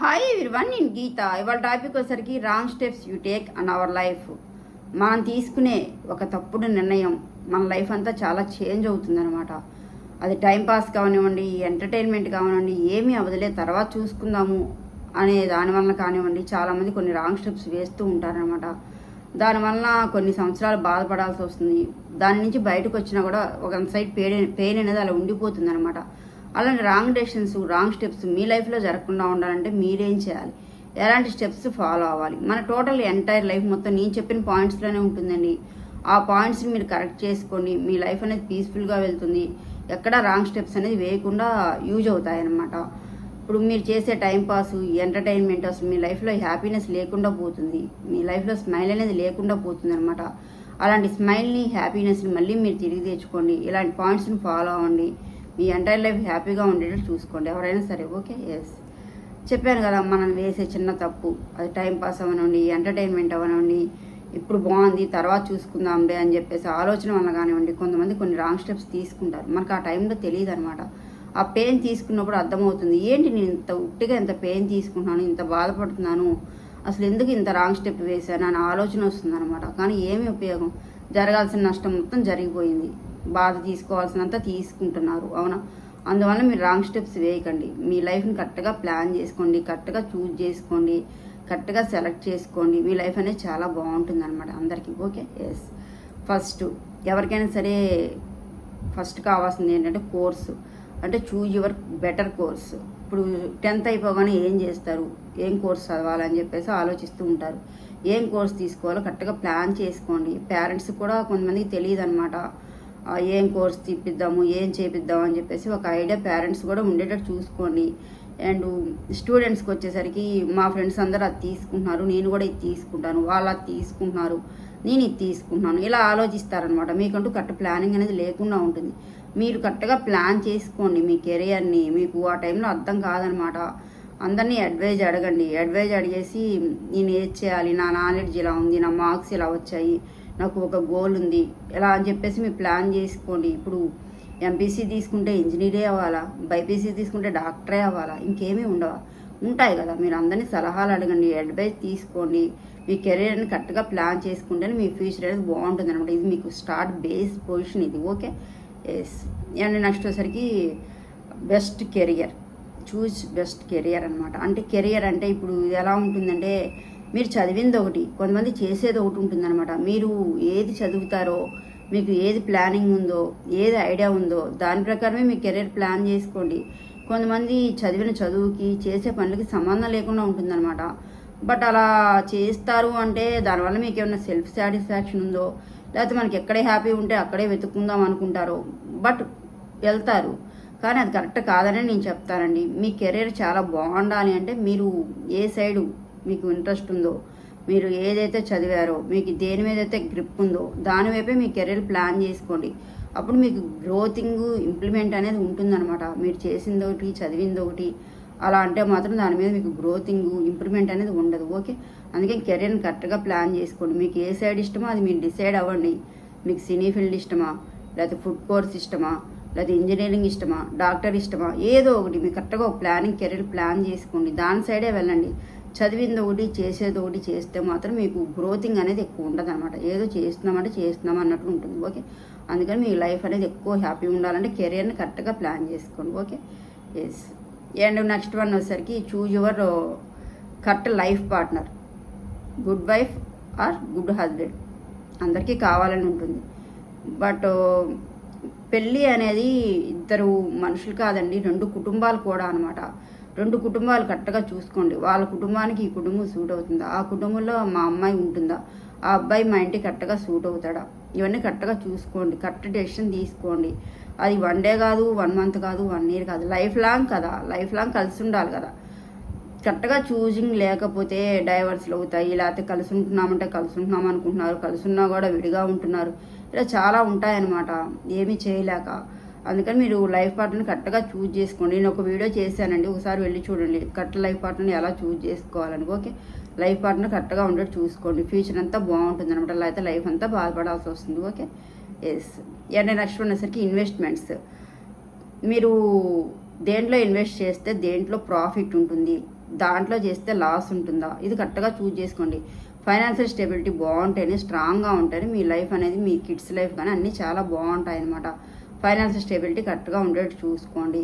Hi one నేను గీత. ఇవాళ topic వచ్చేసరికి wrong steps you take on our life మనం తీసుకునే ఒక తప్పుడు నిర్ణయం మన లైఫ్ అంతా చాలా చేంజ్ అవుతుందన్నమాట. అది టైం పాస్ కానివ్వండి ఎంటర్టైన్మెంట్ కానివ్వండి ఏమీ అవదలే తర్వాత చూసుకుందాము అనే దానివల్ల కానివ్వండి చాలామంది కొన్ని రాంగ్ స్టెప్స్ వేస్తూ ఉంటారనమాట దానివల్ల కొన్ని సంవత్సరాలు బాధపడాల్సి వస్తుంది. దాని నుంచి బయటకు వచ్చినా కూడా ఒక సైడ్ పెయిన్ పెయిన్ అనేది అలా ఉండిపోతుంది అనమాట అలాంటి రాంగ్ డెసిషన్స్ రాంగ్ స్టెప్స్ మీ లైఫ్లో జరగకుండా ఉండాలంటే మీరేం చేయాలి? ఎలాంటి స్టెప్స్ ఫాలో అవ్వాలి? మన టోటల్ ఎంటైర్ లైఫ్ మొత్తం నేను చెప్పిన పాయింట్స్లోనే ఉంటుందండి. ఆ పాయింట్స్ని మీరు కరెక్ట్ చేసుకోండి. మీ లైఫ్ అనేది పీస్ఫుల్గా వెళ్తుంది. ఎక్కడ రాంగ్ స్టెప్స్ అనేది వేయకుండా యూజ్ అవుతాయి అన్నమాట ఇప్పుడు మీరు చేసే టైం పాస్ ఎంటర్టైన్మెంట్ అసలు మీ లైఫ్లో హ్యాపీనెస్ లేకుండా పోతుంది. మీ లైఫ్లో స్మైల్ అనేది లేకుండా పోతుంది అనమాట అలాంటి స్మైల్ని హ్యాపీనెస్ని మళ్ళీ మీరు తిరిగి తెచ్చుకోండి. ఇలాంటి పాయింట్స్ని ఫాలో అవ్వండి. మీ ఎంటైర్ లైఫ్ హ్యాపీగా ఉండేటట్టు చూసుకోండి. ఎవరైనా సరే ఓకే ఎస్ చెప్పాను కదా మనం వేసే చిన్న తప్పు. అది టైం పాస్ అవనండి ఎంటర్టైన్మెంట్ అవనండి ఇప్పుడు బాగుంది తర్వాత చూసుకుందాంలే అని చెప్పేసి ఆలోచన వల్ల కానివ్వండి కొంతమంది కొన్ని రాంగ్ స్టెప్స్ తీసుకుంటారు. మనకు ఆ టైంలో తెలియదు అనమాట ఆ పెయిన్ తీసుకున్నప్పుడు అర్థమవుతుంది. ఏంటి నేను ఇంత ఉట్టిగా ఇంత పెయిన్ తీసుకుంటున్నాను ఇంత బాధపడుతున్నాను? అసలు ఎందుకు ఇంత రాంగ్ స్టెప్ వేశాను? అని ఆలోచన వస్తుంది అనమాట కానీ ఏమి ఉపయోగం? జరగాల్సిన నష్టం మొత్తం జరిగిపోయింది. బాధ తీసుకోవాల్సినంత తీసుకుంటున్నారు. అవునా? అందువల్ల మీరు రాంగ్ స్టెప్స్ వేయకండి. మీ లైఫ్ని కరెక్ట్గా ప్లాన్ చేసుకోండి కరెక్ట్గా చూజ్ చేసుకోండి కరెక్ట్గా సెలెక్ట్ చేసుకోండి. మీ లైఫ్ అనేది చాలా బాగుంటుంది అనమాట అందరికీ. ఓకే? ఎస్ ఫస్ట్ ఎవరికైనా సరే ఫస్ట్ కావాల్సింది ఏంటంటే కోర్సు. అంటే చూజ్ యువర్ బెటర్ కోర్స్. ఇప్పుడు టెన్త్ అయిపోగానే ఏం చేస్తారు? ఏం కోర్స్ చదవాలని చెప్పేసి ఆలోచిస్తూ ఉంటారు. ఏం కోర్స్ తీసుకోవాలో కరెక్ట్గా ప్లాన్ చేసుకోండి. పేరెంట్స్ కూడా కొంతమందికి తెలియదు అనమాట ఏం కోర్స్ తీపిద్దాము? ఏం చేపిద్దాము అని చెప్పేసి ఒక ఐడియా పేరెంట్స్ కూడా ఉండేటట్టు చూసుకోండి. అండ్ స్టూడెంట్స్కి వచ్చేసరికి మా ఫ్రెండ్స్ అందరూ అది తీసుకుంటున్నారు. నేను కూడా ఇది తీసుకుంటాను. వాళ్ళు అది తీసుకుంటున్నారు. నేను ఇది తీసుకుంటున్నాను. ఇలా ఆలోచిస్తారనమాట మీకంటూ కరెక్ట్ ప్లానింగ్ అనేది లేకుండా ఉంటుంది. మీరు కరెక్ట్గా ప్లాన్ చేసుకోండి మీ కెరియర్ని. మీకు ఆ టైంలో అర్థం కాదనమాట. అందరినీ అడ్వైజ్ అడగండి. అడ్వైజ్ అడిగేసి నేను ఏది చేయాలి? నా నాలెడ్జ్ ఇలా ఉంది? నా మార్క్స్ ఇలా వచ్చాయి? నాకు ఒక గోల్ ఉంది. ఎలా అని చెప్పేసి మీరు ప్లాన్ చేసుకోండి. ఇప్పుడు ఎంపీసీ తీసుకుంటే ఇంజనీరే అవ్వాలా? బైపీసీ తీసుకుంటే డాక్టరే అవ్వాలా? ఇంకేమీ ఉండవా? ఉంటాయి కదా. మీరు అందరినీ సలహాలు అడగండి. అడ్వైస్ తీసుకోండి. మీ కెరీర్ని కరెక్ట్గా ప్లాన్ చేసుకుంటేనే మీ ఫ్యూచర్ అనేది బాగుంటుంది అనమాట ఇది మీకు స్టార్ట్ బేస్ పొజిషన్ ఇది. ఓకే? ఎస్ అండ్ నెక్స్ట్ వచ్చేసరికి best career choose best career అనమాట అంటే కెరియర్ అంటే ఇప్పుడు ఎలా ఉంటుందంటే మీరు చదివింది ఒకటి కొంతమంది చేసేది ఒకటి ఉంటుందన్నమాట. మీరు ఏది చదువుతారో మీకు ఏది ప్లానింగ్ ఉందో ఏది ఐడియా ఉందో దాని ప్రకారమే మీ కెరీర్ ప్లాన్ చేసుకోండి. కొంతమంది చదివిన చదువుకి చేసే పనులకి సంబంధం లేకుండా ఉంటుందన్నమాట. బట్ అలా చేస్తారు అంటే దానివల్ల మీకు ఏమైనా సెల్ఫ్ సాటిస్ఫాక్షన్ ఉందో లేకపోతే మనకి ఎక్కడే హ్యాపీ ఉంటే అక్కడే వెతుక్కుందాం అనుకుంటారో. బట్ వెళ్తారు. కానీ అది కరెక్ట్ కాదని నేను చెప్తానండి. మీ కెరీర్ చాలా బాగుండాలి అంటే మీరు ఏ సైడు మీకు ఇంట్రెస్ట్ ఉందో మీరు ఏదైతే చదివారో మీకు దేని మీద అయితే గ్రిప్ ఉందో దాని వైపే మీ కెరీర్ ప్లాన్ చేసుకోండి. అప్పుడు మీకు గ్రోతింగ్ ఇంప్లిమెంట్ అనేది ఉంటుందన్నమాట. మీరు చేసింది ఒకటి చదివింది ఒకటి అలా అంటే మాత్రం దాని మీద మీకు గ్రోతింగ్ ఇంప్రూవ్మెంట్ అనేది ఉండదు ఓకే అందుకే కెరీర్ని కరెక్ట్గా ప్లాన్ చేసుకోండి. మీకు ఏ సైడ్ ఇష్టమో అది మీరు డిసైడ్ అవ్వండి. మీకు సినీ ఫీల్డ్ ఇష్టమా? లేకపోతే ఫుడ్ కోర్స్ ఇష్టమా? లేకపోతే ఇంజనీరింగ్ ఇష్టమా? డాక్టర్ ఇష్టమా? ఏదో ఒకటి. మీకు కరెక్ట్గా ఒక ప్లానింగ్ కెరీర్ ప్లాన్ చేసుకోండి. దాని సైడే వెళ్ళండి. చదివింది ఒకటి చేసేది ఒకటి చేస్తే మాత్రం మీకు గ్రోతింగ్ అనేది ఎక్కువ ఉండదు అనమాట ఏదో చేస్తున్నామంటే చేస్తున్నాం అన్నట్టు ఉంటుంది ఓకే అందుకని మీ లైఫ్ అనేది ఎక్కువ హ్యాపీ ఉండాలంటే కెరియర్ని కరెక్ట్గా ప్లాన్ చేసుకోండి okay yes and next one వచ్చేసరికి choose your correct life partner good wife or good husband అందరికీ కావాలని ఉంటుంది. బట్ uh, పెళ్ళి అనేది ఇద్దరు మనుషులు కాదండి రెండు కుటుంబాలు కూడా అనమాట రెండు కుటుంబాలు కరెక్ట్గా చూసుకోండి. వాళ్ళ కుటుంబానికి ఈ కుటుంబం సూట్ అవుతుందా? ఆ కుటుంబంలో మా అమ్మాయి ఉంటుందా? ఆ అబ్బాయి మా ఇంటికి కరెక్ట్గా సూట్ అవుతాడా? ఇవన్నీ కరెక్ట్గా చూసుకోండి. కరెక్ట్ డెసిషన్ తీసుకోండి. అది వన్ డే కాదు వన్ మంత్ కాదు వన్ ఇయర్ కాదు లైఫ్ లాంగ్ కదా లైఫ్ లాంగ్ కలిసి ఉండాలి కదా. కరెక్ట్గా చూజింగ్ లేకపోతే డైవర్స్లు అవుతాయి లేకపోతే కలిసి ఉంటున్నామంటే కలిసి ఉంటున్నాం అనుకుంటున్నారు కలిసి ఉన్నా కూడా విడిగా ఉంటున్నారు. ఇలా చాలా ఉంటాయన్నమాట ఏమీ చేయలేక. అందుకని మీరు లైఫ్ పార్ట్నర్ని కరెక్ట్గా చూజ్ చేసుకోండి. నేను ఒక వీడియో చేశానండి ఒకసారి వెళ్ళి చూడండి కరెక్ట్ లైఫ్ పార్ట్నర్ని ఎలా చూజ్ చేసుకోవాలని. ఓకే లైఫ్ పార్ట్నర్ కరెక్ట్గా ఉండేది చూసుకోండి. ఫ్యూచర్ అంతా బాగుంటుంది అనమాట అలా అయితే లైఫ్ అంతా బాధపడాల్సి వస్తుంది. ఓకే ఎస్ అండ్ లక్షలు ఉన్నసరికి ఇన్వెస్ట్మెంట్స్ మీరు దేంట్లో ఇన్వెస్ట్ చేస్తే దేంట్లో ప్రాఫిట్ ఉంటుంది దాంట్లో చేస్తే లాస్ ఉంటుందా? ఇది కరెక్ట్గా చూజ్ చేసుకోండి. ఫైనాన్షియల్ స్టెబిలిటీ బాగుంటేనే స్ట్రాంగ్గా ఉంటేనే మీ లైఫ్ అనేది మీ కిడ్స్ లైఫ్ కానీ అన్నీ చాలా బాగుంటాయి అనమాట ఫైనాన్షియల్ స్టెబిలిటీ కరెక్ట్గా ఉండేట్టు చూసుకోండి.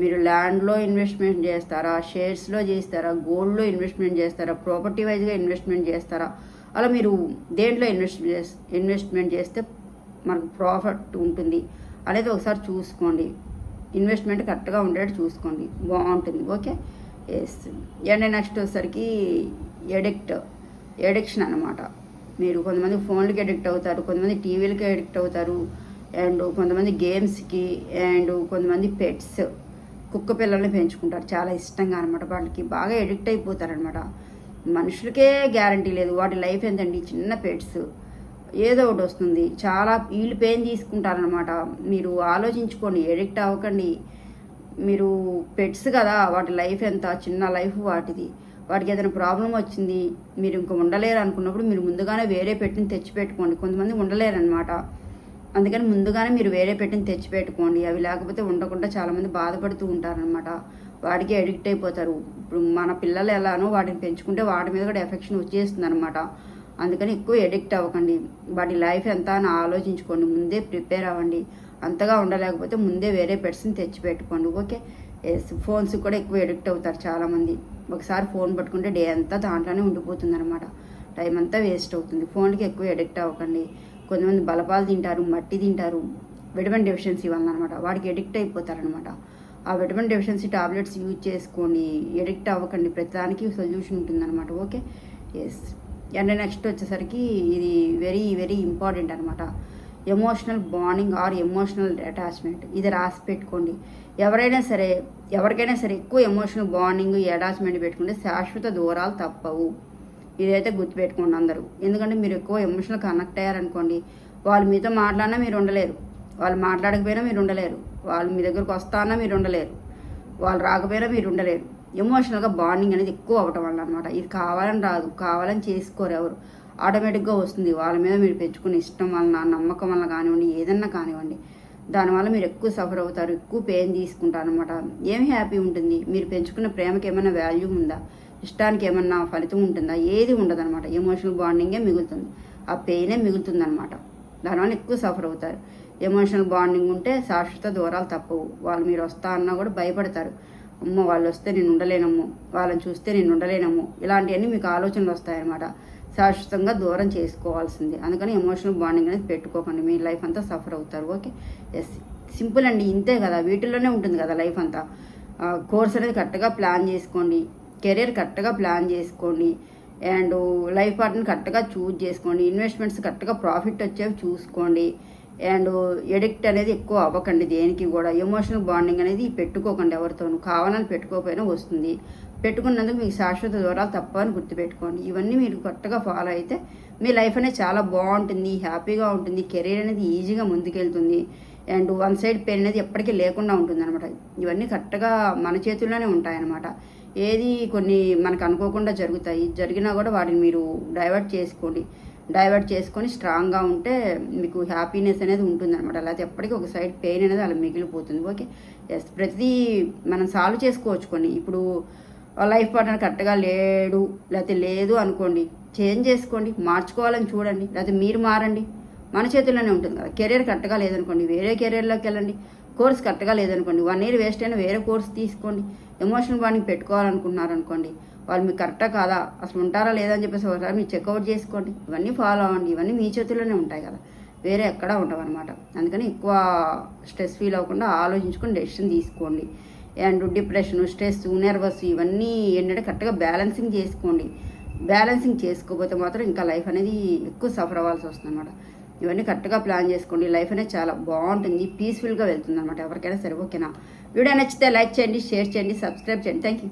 మీరు ల్యాండ్లో ఇన్వెస్ట్మెంట్ చేస్తారా షేర్స్లో చేస్తారా గోల్డ్లో ఇన్వెస్ట్మెంట్ చేస్తారా ప్రాపర్టీ వైజ్గా ఇన్వెస్ట్మెంట్ చేస్తారా? అలా మీరు దేంట్లో ఇన్వెస్ట్ ఇన్వెస్ట్మెంట్ చేస్తే మనకు ప్రాఫిట్ ఉంటుంది. అనేది ఒకసారి చూసుకోండి. ఇన్వెస్ట్మెంట్ కరెక్ట్గా ఉండేట్టు చూసుకోండి. బాగుంటుంది. ఓకే? ఎస్ అండ్ నెక్స్ట్ వచ్చేసరికి ఎడిక్ట్. ఎడిక్షన్ అనమాట మీరు కొంతమంది ఫోన్లకి ఎడిక్ట్ అవుతారు కొంతమంది టీవీలకి ఎడిక్ట్ అవుతారు అండ్ కొంతమంది గేమ్స్కి అండ్ కొంతమంది పెట్స్. కుక్క పిల్లల్ని పెంచుకుంటారు. చాలా ఇష్టంగా అనమాట వాళ్ళకి బాగా ఎడిక్ట్ అయిపోతారనమాట మనుషులకే గ్యారంటీ లేదు. వాటి లైఫ్ ఎంతండి? చిన్న పెట్స్. ఏదో ఒకటి వస్తుంది. చాలా వీళ్ళు పెయిన్ తీసుకుంటారనమాట మీరు ఆలోచించుకోండి ఎడిక్ట్ అవ్వకండి. మీరు పెట్స్ కదా వాటి లైఫ్ ఎంత చిన్న లైఫ్ వాటిది. వాటికి ఏదైనా ప్రాబ్లం వచ్చింది మీరు ఇంకా ఉండలేరు అనుకున్నప్పుడు మీరు ముందుగానే వేరే పెట్టిని తెచ్చిపెట్టుకోండి. కొంతమంది ఉండలేరు అనమాట అందుకని ముందుగానే మీరు వేరే పెట్టిని తెచ్చిపెట్టుకోండి. అవి లేకపోతే ఉండకుండా చాలామంది బాధపడుతూ ఉంటారనమాట వాడికి అడిక్ట్ అయిపోతారు. ఇప్పుడు మన పిల్లలు ఎలానో వాటిని పెంచుకుంటే వాటి మీద కూడా ఎఫెక్షన్ వచ్చేస్తుంది అనమాట అందుకని ఎక్కువ ఎడిక్ట్ అవ్వకండి. వాటి లైఫ్ ఎంత అని ఆలోచించుకోండి. ముందే ప్రిపేర్ అవ్వండి. అంతగా ఉండలేకపోతే ముందే వేరే పెట్స్ని తెచ్చి పెట్టుకోండి ఓకే ఎస్ ఫోన్స్ కూడా ఎక్కువ ఎడిక్ట్ అవుతారు చాలామంది. ఒకసారి ఫోన్ పట్టుకుంటే డే అంతా దాంట్లోనే ఉండిపోతుంది అనమాట టైం అంతా వేస్ట్ అవుతుంది. ఫోన్కి ఎక్కువ ఎడిక్ట్ అవ్వకండి. కొంతమంది బలపాలు తింటారు మట్టి తింటారు. విటమిన్ డెఫిషియన్సీ వల్ల అనమాట వాడికి ఎడిక్ట్ అయిపోతారనమాట ఆ విటమిన్ డెఫిషియన్సీ టాబ్లెట్స్ యూజ్ చేసుకోండి ఎడిక్ట్ అవ్వకండి. ప్రతిదానికి సొల్యూషన్ ఉంటుందన్నమాట. ఓకే ఎస్ అండ్ నెక్స్ట్ వచ్చేసరికి ఇది వెరీ వెరీ ఇంపార్టెంట్ అనమాట emotional bonding or emotional attachment ఇది రాసి పెట్టుకోండి. ఎవరైనా సరే ఎవరికైనా సరే ఎక్కువ ఎమోషనల్ బాండింగ్ అటాచ్మెంట్ పెట్టుకుంటే శాశ్వత దూరాలు తప్పవు. ఇదైతే గుర్తుపెట్టుకోండి అందరూ. ఎందుకంటే మీరు ఎక్కువ ఎమోషనల్ కనెక్ట్ అయ్యారనుకోండి వాళ్ళు మీతో మాట్లాడినా మీరు ఉండలేరు. వాళ్ళు మాట్లాడకపోయినా మీరు ఉండలేరు. వాళ్ళు మీ దగ్గరకు వస్తానా మీరు ఉండలేరు. వాళ్ళు రాకపోయినా మీరు ఉండలేరు. ఎమోషనల్గా బాండింగ్ అనేది ఎక్కువ అవ్వటం వల్ల అనమాట ఇది కావాలని రాదు కావాలని చేసుకోరు ఎవరు. ఆటోమేటిక్గా వస్తుంది. వాళ్ళ మీద మీరు పెంచుకునే ఇష్టం వలన నమ్మకం వల్ల కానివ్వండి ఏదన్నా కానివ్వండి దానివల్ల మీరు ఎక్కువ సఫర్ అవుతారు ఎక్కువ పెయిన్ తీసుకుంటారు అనమాట ఏమి హ్యాపీ ఉంటుంది? మీరు పెంచుకున్న ప్రేమకి ఏమైనా వాల్యూ ఉందా? ఇష్టానికి ఏమన్నా ఫలితం ఉంటుందా? ఏది ఉండదు అనమాట ఎమోషనల్ బాండింగే మిగులుతుంది. ఆ పెయినే మిగులుతుంది అనమాట దానివల్ల ఎక్కువ సఫర్ అవుతారు. ఎమోషనల్ బాండింగ్ ఉంటే శాశ్వత దూరాలు తప్పవు. వాళ్ళు మీరు వస్తా అన్నా కూడా భయపడతారు. అమ్మ వాళ్ళు వస్తే నేను ఉండలేనమ్మో వాళ్ళని చూస్తే నేను ఉండలేనమ్మో ఇలాంటివన్నీ మీకు ఆలోచనలు వస్తాయన్నమాట. శాశ్వతంగా దూరం చేసుకోవాల్సింది. అందుకని ఎమోషనల్ బాండింగ్ అనేది పెట్టుకోకండి. మీ లైఫ్ అంతా సఫర్ అవుతారు. ఓకే ఎస్ సింపుల్ అండి. ఇంతే కదా. వీటిల్లోనే ఉంటుంది కదా లైఫ్ అంతా. కోర్స్ అనేది కరెక్ట్గా ప్లాన్ చేసుకోండి. కెరీర్ కరెక్ట్గా ప్లాన్ చేసుకోండి. అండ్ లైఫ్ పార్ట్నర్ కరెక్ట్గా చూజ్ చేసుకోండి. ఇన్వెస్ట్మెంట్స్ కరెక్ట్గా ప్రాఫిట్ వచ్చేవి చూసుకోండి. అండ్ ఎడిక్ట్ అనేది ఎక్కువ అవ్వకండి దేనికి కూడా. ఎమోషనల్ బాండింగ్ అనేది పెట్టుకోకండి ఎవరితోనూ. కావాలని పెట్టుకోకపోయినా వస్తుంది. పెట్టుకున్నందుకు మీకు శాశ్వత దూరాలు తప్ప అని గుర్తుపెట్టుకోండి. ఇవన్నీ మీరు కరెక్ట్గా ఫాలో అయితే మీ లైఫ్ అనేది చాలా బాగుంటుంది హ్యాపీగా ఉంటుంది కెరీర్ అనేది ఈజీగా ముందుకెళ్తుంది. అండ్ వన్ సైడ్ పెయిన్ అనేది ఎప్పటికీ లేకుండా ఉంటుంది అనమాట ఇవన్నీ కరెక్ట్గా మన చేతుల్లోనే ఉంటాయన్నమాట. ఏది కొన్ని మనకు అనుకోకుండా జరుగుతాయి. జరిగినా కూడా వాటిని మీరు డైవర్ట్ చేసుకోండి. డైవర్ట్ చేసుకొని స్ట్రాంగ్గా ఉంటే మీకు హ్యాపీనెస్ అనేది ఉంటుంది అనమాట లేకపోతే ఎప్పటికీ ఒక సైడ్ పెయిన్ అనేది అలా మిగిలిపోతుంది. ఓకే. ఎస్ ప్రతిదీ మనం సాల్వ్ చేసుకోవచ్చు కొన్ని. ఇప్పుడు లైఫ్ పార్ట్నర్ కరెక్ట్గా లేడు లేకపోతే లేదు అనుకోండి చేంజ్ చేసుకోండి మార్చుకోవాలని చూడండి లేకపోతే మీరు మారండి. మన చేతుల్లోనే ఉంటుంది కదా. కెరీర్ కరెక్ట్గా లేదనుకోండి వేరే కెరీర్లోకి వెళ్ళండి. కోర్స్ కరెక్ట్గా లేదనుకోండి వన్ ఇయర్ వేస్ట్ అయినా వేరే కోర్స్ తీసుకోండి. ఎమోషనల్ బాండింగ్ పెట్టుకోవాలనుకుంటున్నారనుకోండి అనుకోండి వాళ్ళు మీకు కరెక్టా కాదా? అసలు ఉంటారా లేదా అని చెప్పేసి ఒకసారి మీరు చెక్అవుట్ చేసుకోండి. ఇవన్నీ ఫాలో అవ్వండి. ఇవన్నీ మీ చేతుల్లోనే ఉంటాయి కదా. వేరే ఎక్కడా ఉండవు అనమాట అందుకని ఎక్కువ స్ట్రెస్ ఫీల్ అవ్వకుండా ఆలోచించుకొని డెసిషన్ తీసుకోండి. అండ్ డిప్రెషన్ స్ట్రెస్ నర్వస్ ఇవన్నీ ఏంటంటే కరెక్ట్గా బ్యాలెన్సింగ్ చేసుకోండి. బ్యాలెన్సింగ్ చేసుకోకపోతే మాత్రం ఇంకా లైఫ్ అనేది ఎక్కువ సఫర్ అవ్వాల్సి వస్తుంది అనమాట ఇవన్నీ కరెక్ట్గా ప్లాన్ చేసుకోండి. లైఫ్ అనేది చాలా బాగుంటుంది. పీస్ఫుల్గా వెళ్తుంది అనమాట ఎవరికైనా సరే ఓకేనా? వీడియో నచ్చితే లైక్ చేయండి షేర్ చేయండి సబ్స్క్రైబ్ చేయండి. Thank you